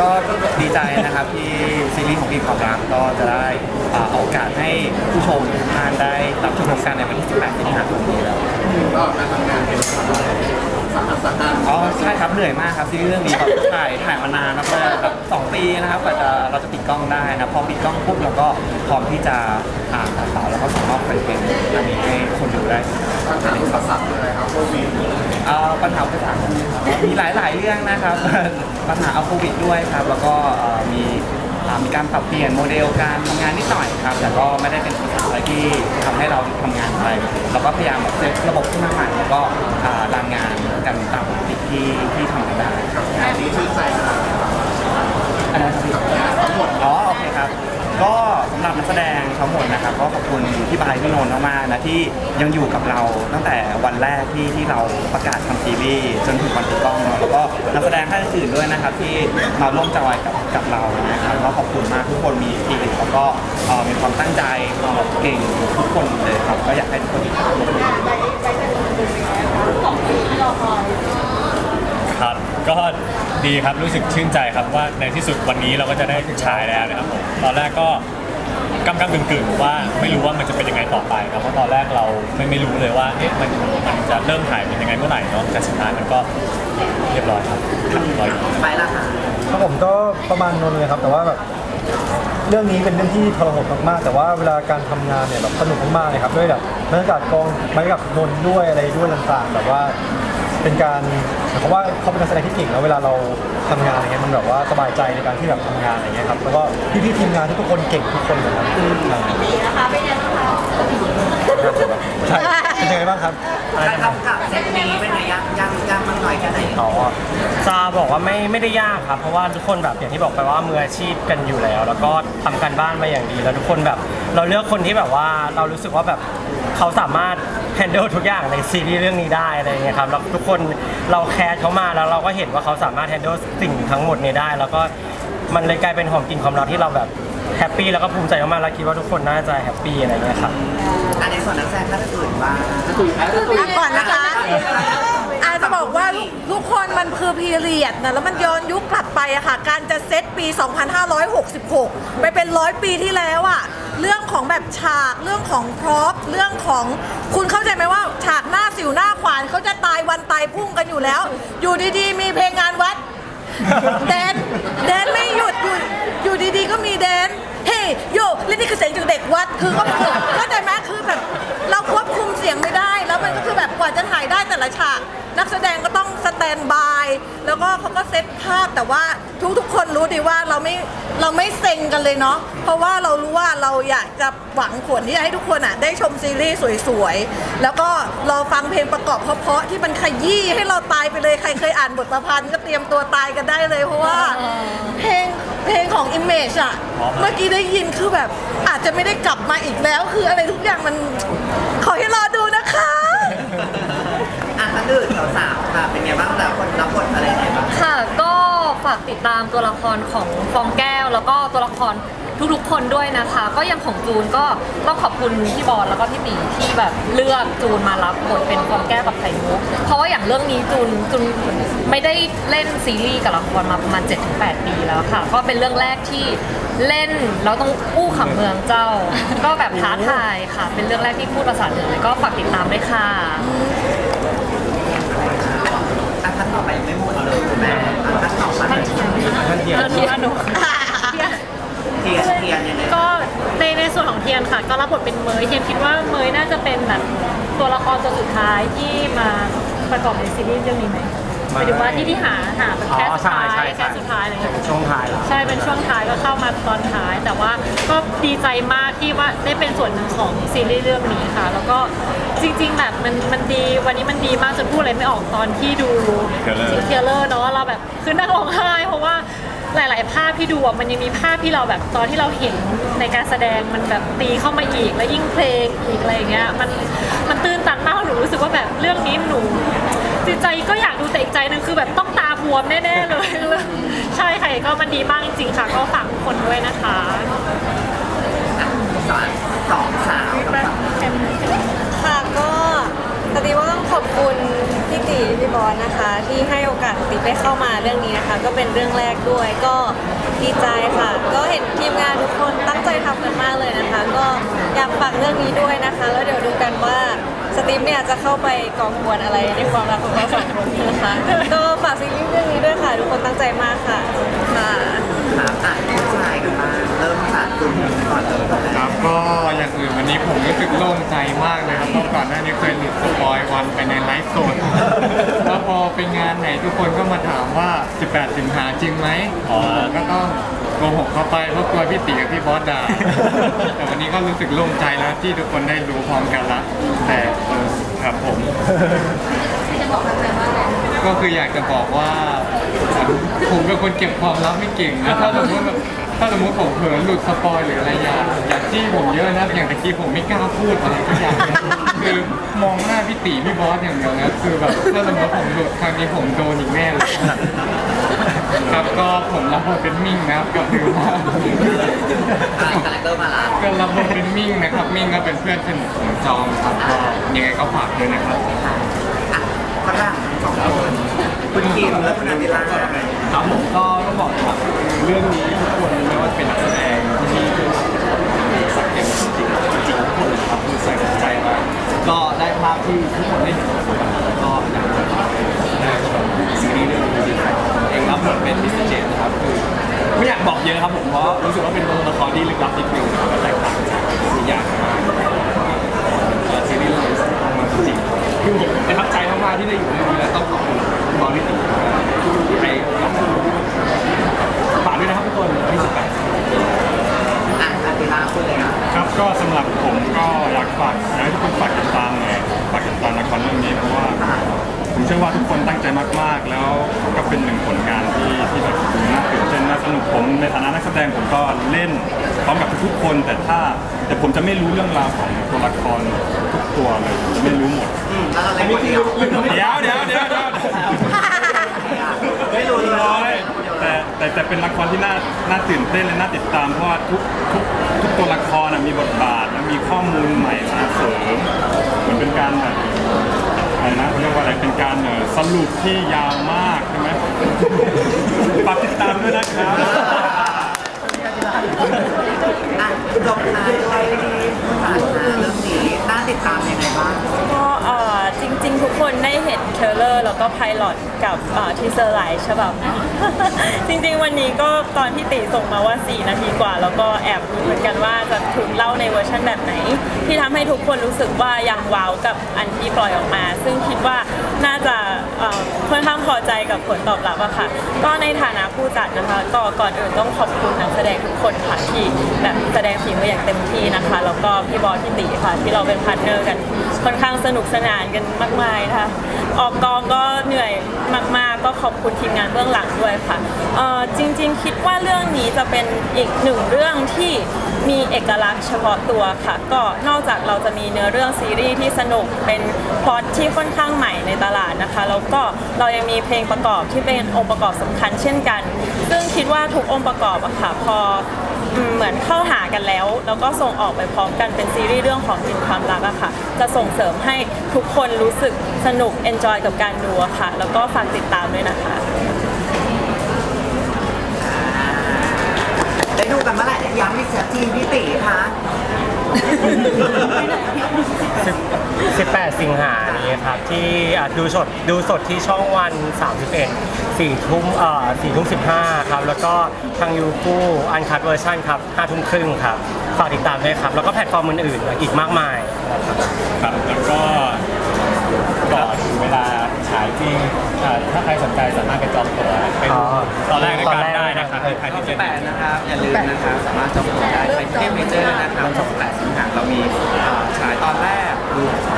ก็ดีใจนะครับที่ซีรีส์ของพี่ความรักก็จะได้อ่าเอาโอกาสให้ผู้ชมทุกท่านได้รับชมกันในวันที่ 18สิงหาคมนี้แล้ว ก็การทำงานเป็นสาหัสสาหัสอ๋อใช่ครับเหนื่อยมากครับซีรีส์เรื่องนี้แบบถ่ายถ่ายมานานมากๆแบบสองปีนะครับกว่าจะเราจะปิดกล้องได้นะพอปิดกล้องปุ๊บเราก็พร้อมที่จะอ่านข่าวแล้วก็ส่งมอบคอนเทนต์อันนี้ให้คนดูได้ ปัญหาอุปสรรคอะไรครับโควิด เอ่อปัญหาอุปสรรค มีหลาย ๆ เรื่องนะครับ ปัญหาเอาโควิดด้วยครับ แล้วก็เอ่อมีอ่ามีการปรับเปลี่ยนโมเดลการทำงานนิดหน่อยครับ แต่ก็ไม่ได้เป็นอุปสรรคอะไรที่ทำให้เราทำงานไปเราก็พยายามแบบเซตระบบขึ้นมาใหม่แล้วก็อ่ารันงานกันตามปกติที่ที่ทำกันได้ครับ ที่ยังอยู่กับเราตั้งแต่วันแรกที่ที่เราประกาศทำซีรีส์จนถึงวันปิดกล้องเนาะแล้วก็นักแสดงท่านอื่นด้วยนะครับ ที่มาร่วมจอยกับกับเรานะครับก็ขอบคุณมากทุกคนมีทีมแล้วก็เอ่อมีความตั้งใจความเก่งทุกคนเลยครับก็อยากให้ทุกคนติดตามด้วยครับก็ดีครับรู้สึกชื่นใจครับว่าในที่สุดวันนี้เราก็จะได้ฉายแล้วนะครับผมตอนแรกก็ กำกำกึ่งกึ่งๆว่าไม่รู้ว่ามันจะเป็นยังไงต่อไปครับเพราะตอนแรกเราไม่ไม่รู้เลยว่าเอ๊ะมันมันจะเริ่มถ่ายเป็นยังไงเมื่อไหร่เนาะแต่สุดท้ายมันก็เรียบร้อยครับครับร้อยไปละค่ะครับผมก็ประมาณนนเลยครับ แต่ว่าแบบเรื่องนี้เป็นเรื่องที่ทรหดมากๆแต่ว่าเวลาการทำงานเนี่ยแบบสนุกมากๆเลยครับด้วยแบบบรรยากาศกองบรรยากาศนนด้วยอะไรด้วยต่างๆแบบว่า เป็นการหมายความว่าเขาเป็นนักแสดงที่เก่งแล้วเวลาเราทำงานอะไรเงี้ยมันแบบว่าสบายใจในการที่แบบทำงานอะไรเงี้ยครับแล้วก็พี่ๆทีมงานทุกๆคนเก่งทุกคนเลยครับดีนะคะเป็นยังไงคะ ใช่เป็นยังไงบ้างครับการทำกับเซตนี้เป็นไงยากยากยากมากน้อยแค่ไหนอ๋อจะบอกว่าไม่ไม่ได้ยากครับ เพราะว่าทุกคนแบบอย่างที่บอกไปว่ามืออาชีพกันอยู่แล้ว แล้วก็ทำการบ้านมาอย่างดี แล้วทุกคนแบบ เราเลือกคนที่แบบว่าเรารู้สึกว่าแบบเขาสามารถ handle ทุกอย่างในซีรีส์เรื่องนี้ได้อะไรอย่างเงี้ยครับแล้วทุกคนเราแคร์เขามาแล้วเราก็เห็นว่าเขาสามารถ handle สิ่งทั้งหมดนี้ได้ แล้วก็มันเลยกลายเป็นหอมกลิ่นความรักที่เราแบบ แฮปปี้แล้วก็ภูมิใจมากๆแล้วคิดว่าทุกคนน่าจะแฮปปี้อะไรอย่างเงี้ยครับ อันในส่วนนักแสดงท่านอื่นบ้างอะก่อนนะคะอาจจะบอกว่าทุกทุกคนมันคือพีเรียดนะแล้วมันย้อนยุคกลับไปอะค่ะ การจะเซตปี 2566 ไปเป็นร้อยปีที่แล้วอะเรื่องของแบบฉากเรื่องของพร็อพเรื่องของคุณเข้าใจไหมว่า ฉากหน้าสิวหน้าขวานเขาจะตายวันตายพรุ่งกันอยู่แล้ว อยู่ดีๆ มีเพลงงานวัด แดนแดนไม่หยุดอยู่อยู่ดีๆ ก็มีแดนเฮ้ยโยและนี่คือเสียงจากเด็กวัดคือก็คือเข้าใจไหมคือแบบเราควบคุมเสียงไม่ได้ แล้วมันก็คือแบบกว่าจะถ่ายได้แต่ละฉาก นักแสดงก็ต้องสแตนบาย แล้วก็เขาก็เซตภาพแต่ว่าทุกๆคนรู้ดีว่าเราไม่เราไม่เซ็งกันเลยเนาะเพราะว่าเรารู้ว่าเราอยากจะหวังผลที่จะให้ทุกคนอะได้ชมซีรีส์สวยๆแล้วก็รอฟังเพลงประกอบเพราะๆที่มันขยี้ให้เราตายไปเลย อ่านบทประพันธ์ก็เตรียมตัวตายกันได้เลย เพราะว่าเพลงเพลงของ Image อะเมื่อกี้ได้ยินคือแบบอาจจะไม่ได้กลับมาอีกแล้ว คืออะไรทุกอย่างมันขอให้รอดูนะคะอะท่านอื่นสาวๆค่ะเป็นไงบ้างแต่ละคนรับบทอะไรยังไงบ้างค่ะก็ฝากติดตามตัวละครของฟองแก้ว แล้วก็ตัวละคร ทุกๆคนด้วยนะคะ ก็อยังของจูนก็ต้องขอบคุณพี่บอลแล้วก็พี่หมีที่แบบเลือกจูนมารับบทเป็นฟองแก้วกับไข่มุกเพราะว่าอย่างเรื่องนี้จูนจูนไม่ได้เล่นซีรีส์กับละครมาประมาณ 7-8 ปีแล้วค่ะ ก็เป็นเรื่องแรกที่เล่นแล้วต้องอู้ขำเมืองเจ้า ก็แบบท้าทายค่ะ เป็นเรื่องแรกที่พูดภาษาเหนือเลยก็ฝากติดตามด้วยค่ะอะท่านต่อไปยังไม่หมดเลยคุณแม่อะท่านต่อไปท่านเทียนท่านเทียนเทียนหนูเทียนเทียนยังไงก็ในในส่วนของเทียนค่ะ ก็รับบทเป็นเมยเทียนคิดว่าเมยน่าจะเป็นแบบตัวละครตัวสุดท้ายที่มาประกอบในซีรีส์เรื่องนี้ไหมหมายถึงว่าที่ที่หาหาแบบแค่อ๋อสุดใช่ท้ายใช่ใช่ แค่สุดท้ายอะไรเงี้ย ช่วงท้ายแล้วใช่เป็นช่วงท้ายก็เข้ามาตอนท้าย แต่ว่าก็ดีใจมากที่ว่าได้เป็นส่วนหนึ่งของซีรีส์เรื่องนี้ค่ะ แล้วก็จริง ๆ แบบมันมันดีวันนี้มันดีมากจนพูดอะไรไม่ออกตอนที่ดูเทรลเลอร์เทรลเลอร์เนาะเราแบบคือนั่งร้องไห้เพราะว่า หลาย ๆ ภาพที่ดูอะมันยังมีภาพที่เราแบบตอนที่เราเห็นในการแสดงมันแบบตีเข้ามาอีก แล้วยิ่งเพลงอีกอะไรอย่างเงี้ยมันมันตื้นตันมากหนูรู้สึกว่าแบบเรื่องนี้หนูจิตใจก็อยากดูแต่อีกใจหนึงคือแบบต้องตาบวมแน่ ๆ เลย ใช่ค่ะก็มันดีมากจริง ๆ ค่ะ ก็ฝากทุกคนด้วยนะคะสอนสองสาวกับสาวค่ะก็ตอนนี้ว่าต้องขอบคุณพี่ ตีพี่บอสนะคะ ที่ให้โอกาสตีเป็นได้เข้ามาเรื่องนี้นะคะ ก็เป็นเรื่องแรกด้วยก็ดีใจค่ะ ก็เห็นทีมงานทุกคนตั้งใจทำกันมากเลยนะคะ ก็อยากฝากเรื่องนี้ด้วยนะคะ แล้วเดี๋ยวดูกันว่าสตีฟเนี่ยจะเข้าไปก่อกวนอะไรในความรักของเราสองคนนะคะก็ฝากซีรีส์เรื่องนี้ด้วยค่ะ ทุกคนตั้งใจมากค่ะค่ะถามอะผู้ชายกันบ้างเริ่มจากคุณก่อนเลยครับก็อย่างอื่นวันนี้ผมรู้สึกโล่งใจมากเลยครับเพราะก่อนหน้านี้เคยหลุดสปอยวันไปในไลฟ์สดแล้วพอไปงานไหนทุก คนก็มาถามว่า 18 สิงหาจริงไหมผมก็ต้องโกหกเข้าไปเพราะกลัวพี่ตีกับพี่บอสด่า แต่วันนี้ก็รู้สึกโล่งใจแล้วที่ทุกคนได้รู้พร้อมกันละ แต่เออครับผมก็คืออยากจะบอกว่าผมเป็นคนเก็บความลับไม่เก่งนะถ้าสมมติแบบ ถ้าสมมติผมเผลอหลุดสปอยหรืออะไรอย่างอยากจี้ผมเยอะนะอย่างตะกี้ผมไม่กล้าพูดอะไรทุกอย่างนะคือมองหน้าพี่ตีพี่บอสอย่างเดียวนะคือแบบถ้าสมมติผมหลุดครั้งนี้ผมโดนอีกแน่เลยครับก็ผมรับบทเป็นมิ่งนะครับกับดิวมาอะคาแรคเตอร์มาละก็รับบทเป็นมิ่งนะครับ มิ่งก็เป็นเพื่อนสนิทของจอมครับก็ยังไงก็ฝากด้วยนะครับอะฝรั่งสองคนคุณคิมและคุณอามิลา ครับผมก็ต้องบอกว่าเรื่องนี้ทุกคนไม่ว่าจะเป็นนักแส อว่าทุกคนตั้งใจมากๆ แล้วก็เป็นหนึ่งผลงานที่ที่แบบดูน่าตื่นเต้นน่าสนุกผมในฐานะนักแสดงผมก็เล่นพร้อมกับทุกๆคน แต่ถ้าแต่ผมจะไม่รู้เรื่องราวของตัวละครทุกตัวเลยผมจะไม่รู้หมดอืมแล้วเราเล่นคนเดียวเดี๋ยวเดี๋ยวเดี๋ยวเดี๋ยวไม่รู้เลยร้อยแต่แต่แต่เป็นละครที่น่าน่าตื่นเต้นและน่าติดตามเพราะว่าทุกทุกทุกตัวละครน่ะมีบทบาทและมีข้อมูลใหม่มาเสริมเหมือนเป็นการแบบ อะไรนะเขาเรียกว่าอะไรเป็นการเอ่อสรุปที่ยาวมากใช่ไหมฝากติดตามด้วยนะครับอะจบท้ายด้วยฝากนะเรื่องนี้น่าติดตามยังไงบ้าง ก็เอ่อจริงๆ ทุกคนได้เห็นเทรลเลอร์ แล้วก็ไพลอตกับ ทีเซอร์หลายฉบับ จริงๆ วันนี้ก็ตอนที่ติส่งมาว่า 4 นาทีกว่า แล้วก็แอบรู้เหมือนกันว่าจะถูกเล่าในเวอร์ชันแบบไหน ที่ทำให้ทุกคนรู้สึกว่ายังว้าวกับอันที่ปล่อยออกมา ซึ่งคิดว่าน่าจะเอ่อค่อนข้างพอใจกับผลตอบรับอะค่ะ ก็ในฐานะผู้จัดนะคะก็ก่อนอื่นต้องขอบคุณนักแสดงทุกคนค่ะที่แบบแสดงฝีมืออย่างเต็มที่นะคะ แล้วก็พี่บอสพี่ติค่ะ ที่เราเป็นพาร์ทเนอร์กันค่อนข้างสนุกสนานกันมากมายนะคะออกกองก็เหนื่อยมากๆก็ขอบคุณทีมงานเบื้องหลังด้วยค่ะเอ่อจริงๆ คิดว่าเรื่องนี้จะเป็นอีกหนึ่งเรื่องที่มีเอกลักษณ์เฉพาะตัวค่ะ ก็นอกจากเราจะมีเนื้อเรื่องซีรีส์ที่สนุกเป็นพล็อตที่ค่อนข้างใหม่ในตลาดนะคะแล้วก็เรายังมีเพลงประกอบที่เป็นองค์ประกอบสำคัญเช่นกัน ซึ่งคิดว่าทุกองค์ประกอบอะค่ะพอเหมือนเข้าหากันแล้ว แล้วก็ส่งออกไปพร้อมกันเป็นซีรีส์เรื่องของจินความรักอะค่ะ จะส่งเสริมให้ทุกคนรู้สึก สนุกเอนจอยกับการดูอะค่ะ แล้วก็ฝากติดตามด้วยนะคะ ได้ดูกันเมื่อไหร่ย้ำอีกสักทีพี่ตีคะ18 สิงหานี้ครับ ที่อะดูสดดูสดที่ช่องวัน 31 4ทุ่มเอ่อ4ทุ่ม15 ครับ แล้วก็ทางยูฟูอันคัดเวอร์ชันครับ5ทุ่มครึ่งครับ ฝากติดตามด้วยครับ แล้วก็แพลตฟอร์มอื่นๆอีกมากมาย ครับแล้วก็ ก่อนถึงเวลาฉายจริงอ่าถ้าใครสนใจสามารถไปจองตั๋วไปอ๋ดูอตอนแรกในตอนการแรก ได้นะครับใครที่เจ็ด แปดนะครับอย่าลืมนะครับสามารถจองตั๋วได้ไปเที่ยวเมเจอร์นะครับช่องแปดสิงหาเรามีอ่าฉายตอนแรกดูอ่าดูพร้อมกันนะครับที่โรงภาพยนตร์นะ